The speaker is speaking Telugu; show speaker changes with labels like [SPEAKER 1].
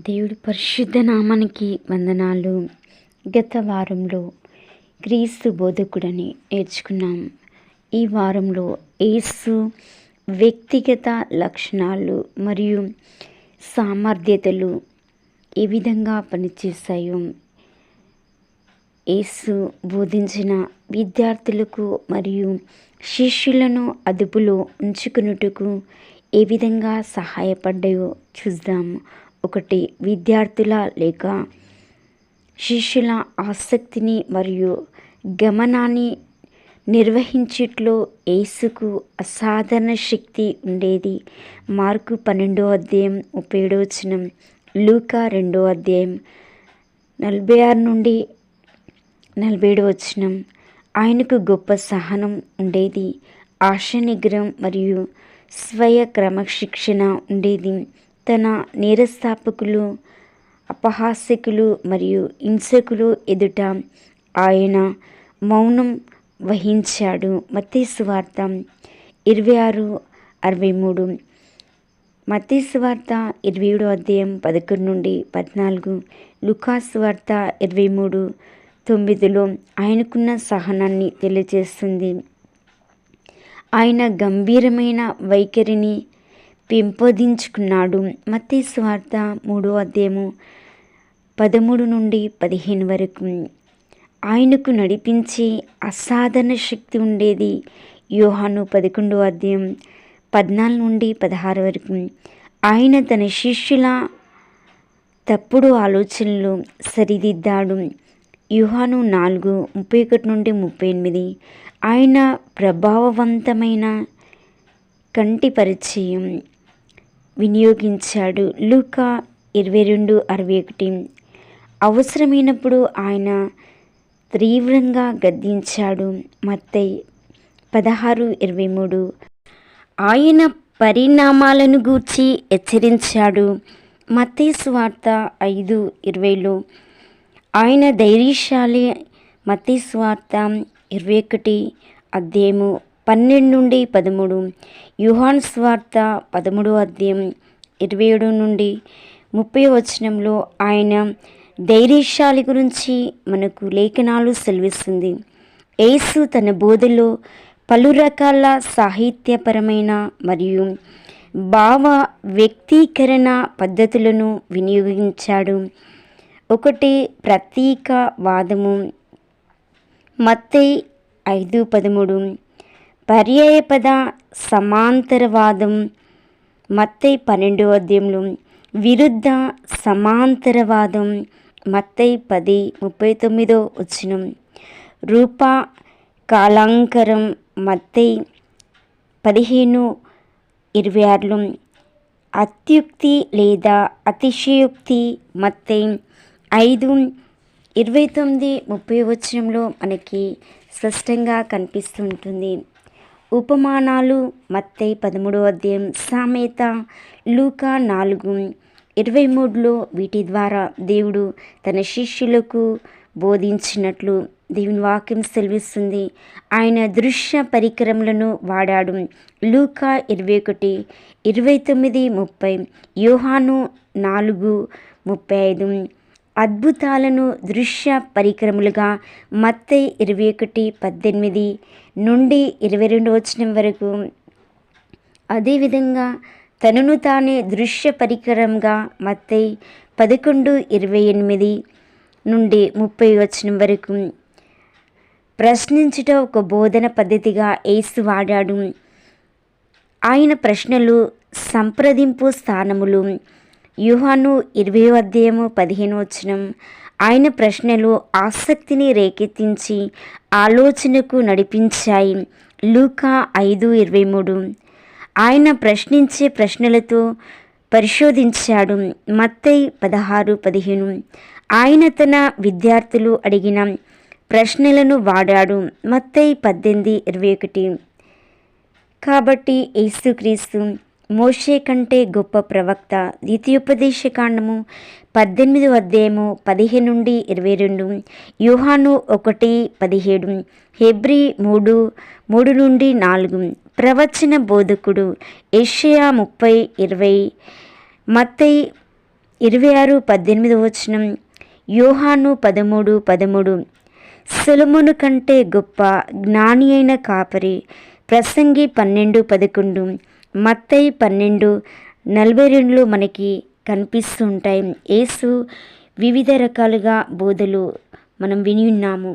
[SPEAKER 1] దేవుడి పరిశుద్ధ నామానికి వందనాలు. గత వారంలో క్రీస్తు బోధకుడని నేర్చుకున్నాం. ఈ వారంలో ఏసు వ్యక్తిగత లక్షణాలు మరియు సామర్థ్యతలు ఏ విధంగా పనిచేస్తాయో ఏసు బోధించిన విద్యార్థులకు మరియు శిష్యులను అదుపులో ఉంచుకున్నట్టుకు ఏ విధంగా సహాయపడ్డాయో చూద్దాం. ఒకటి విద్యార్థుల లేక శిష్యుల ఆసక్తిని మరియు గమనాన్ని నిర్వహించుట్లో యేసుకు అసాధారణ శక్తి ఉండేది. మార్కు పన్నెండో అధ్యాయం ముప్పై ఏడో వచనం లూకా రెండో అధ్యాయం నలభై ఆరు నుండి నలభై ఏడు వచనం ఆయనకు గొప్ప సహనం ఉండేది. ఆశ నిగ్రహం మరియు స్వయ క్రమశిక్షణ ఉండేది. తన నేరస్థాపకులు అపహాస్యకులు మరియు హింసకులు ఎదుట ఆయన మౌనం వహించాడు. మత్తీసు వార్త ఇరవై ఆరు అరవై మూడు. మత్తీసు వార్త ఇరవై ఏడో అధ్యాయం పదకొండు నుండి పద్నాలుగు. లుకాస్ వార్త ఇరవై మూడు తొమ్మిదిలో ఆయనకున్న సహనాన్ని తెలియజేస్తుంది. ఆయన గంభీరమైన వైఖరిని పెంపొందించుకున్నాడు. మత్తే స్వార్థ మూడో అధ్యాయము పదమూడు నుండి పదిహేను వరకు. ఆయనకు నడిపించే అసాధారణ శక్తి ఉండేది యోహాను పదకొండో అధ్యాయం పద్నాలుగు నుండి పదహారు వరకు. ఆయన తన శిష్యుల తప్పుడు ఆలోచనలు సరిదిద్దాడు. యుహాను నాలుగు ముప్పై ఒకటి నుండి ముప్పై ఎనిమిది. ఆయన ప్రభావవంతమైన కంటి పరిచయం వినియోగించాడు. లూకా ఇరవై రెండు అరవై ఒకటి. అవసరమైనప్పుడు ఆయన తీవ్రంగా గద్దించాడు. మత్తై పదహారు ఇరవై మూడు. ఆయన పరిణామాలను గూర్చి హెచ్చరించాడు. మత్తయి వార్త ఐదు ఇరవైలో ఆయన ధైర్యశాలి మత్తయి వార్త ఇరవై ఒకటి అధ్యాయము పన్నెండు నుండి పదమూడు. యుహాన్ స్వార్త పదమూడో అధ్యాయం ఇరవై ఏడు నుండి ముప్పై వచనంలో ఆయన ధైర్యశాలి గురించి మనకు లేఖనాలు సెలవిస్తుంది. యేసు తన బోధలో పలు రకాల సాహిత్యపరమైన మరియు భావ వ్యక్తీకరణ పద్ధతులను వినియోగించాడు. ఒకటి ప్రతీకవాదము మత్తై ఐదు పదమూడు. పర్యాయపద సమాంతరవాదం. మత్తై పన్నెండో అధ్యాయంలో విరుద్ధ సమాంతరవాదం. మత్తై పది ముప్పై తొమ్మిదో వచనం. రూప కాలాంకరం మత్తై పదిహేను ఇరవై ఆరులో అత్యుక్తి లేదా అతిశయోక్తి మత్తై ఐదు ఇరవై తొమ్మిది ముప్పై వచనంలో మనకి స్పష్టంగా కనిపిస్తుంటుంది. ఉపమానాలు మత్తై పదమూడో అధ్యాయం సామెత లూకా నాలుగు ఇరవై మూడులో వీటి ద్వారా దేవుడు తన శిష్యులకు బోధించినట్లు దేవుని వాక్యం సెలవిస్తుంది. ఆయన దృశ్య పరికరములను వాడాడు. లూకా ఇరవై ఒకటి ఇరవై తొమ్మిది ముప్పై యోహాను నాలుగు ముప్పై ఐదు అద్భుతాలను దృశ్య పరికరములుగా మత్తై ఇరవై ఒకటి పద్దెనిమిది నుండి ఇరవై రెండు వచనం వరకు. అదేవిధంగా తనను తానే దృశ్య పరికరంగా మత్తై పదకొండు ఇరవై ఎనిమిది నుండి ముప్పై వచనం వరకు. ప్రశ్నించుట ఒక బోధన పద్ధతిగా ఏసు వాడాడు. ఆయన ప్రశ్నలు సంప్రదింపు స్థానములు. యుహాను ఇరవై అధ్యాయము పదిహేను వచనం. ఆయన ప్రశ్నలు ఆసక్తిని రేకెత్తించి ఆలోచనకు నడిపించాయి. లూకా ఐదు ఇరవై మూడు. ఆయన ప్రశ్నించే ప్రశ్నలతో పరిశోధించాడు. మత్తై పదహారు పదిహేను. ఆయన తన విద్యార్థులు అడిగిన ప్రశ్నలను వాడాడు. మత్తై పద్దెనిమిది ఇరవై ఒకటి. కాబట్టి యేసుక్రీస్తు మోషే కంటే గొప్ప ప్రవక్త. ద్వితీయోపదేశ కాండము పద్దెనిమిది అధ్యాయము పదిహేను నుండి ఇరవై రెండు యూహాను ఒకటి పదిహేడు హెబ్రి మూడు మూడు నుండి నాలుగు. ప్రవచన బోధకుడు ఏషియా ముప్పై ఇరవై మత్తై ఇరవై ఆరు పద్దెనిమిది వచనం యోహాను పదమూడు పదమూడు. సులమును కంటే గొప్ప జ్ఞాని అయిన కాపరి. ప్రసంగి పన్నెండు పదకొండు మత్తయి పన్నెండు నలభై రెండులో మనకి కనిపిస్తూ ఉంటాయి యేసు వివిధ రకాలుగా బోధలు మనం విని ఉన్నాము.